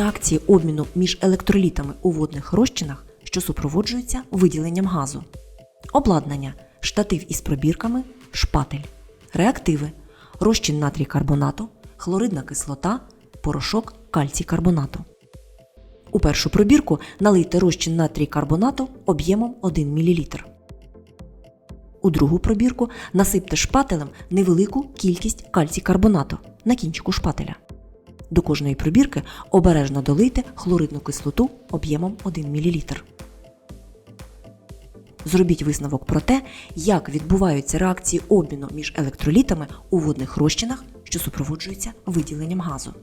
реакції обміну між електролітами у водних розчинах, що супроводжуються виділенням газу. Обладнання штатив із пробірками, шпатель, реактиви, розчин натрій карбонату, хлоридна кислота, порошок кальцій карбонату. У першу пробірку налийте розчин натрій карбонату об'ємом 1 мл. У другу пробірку насипте шпателем невелику кількість кальцій карбонату на кінчику шпателя. До кожної пробірки обережно долийте хлоридну кислоту об'ємом 1 мл. Зробіть висновок про те, як відбуваються реакції обміну між електролітами у водних розчинах, що супроводжуються виділенням газу.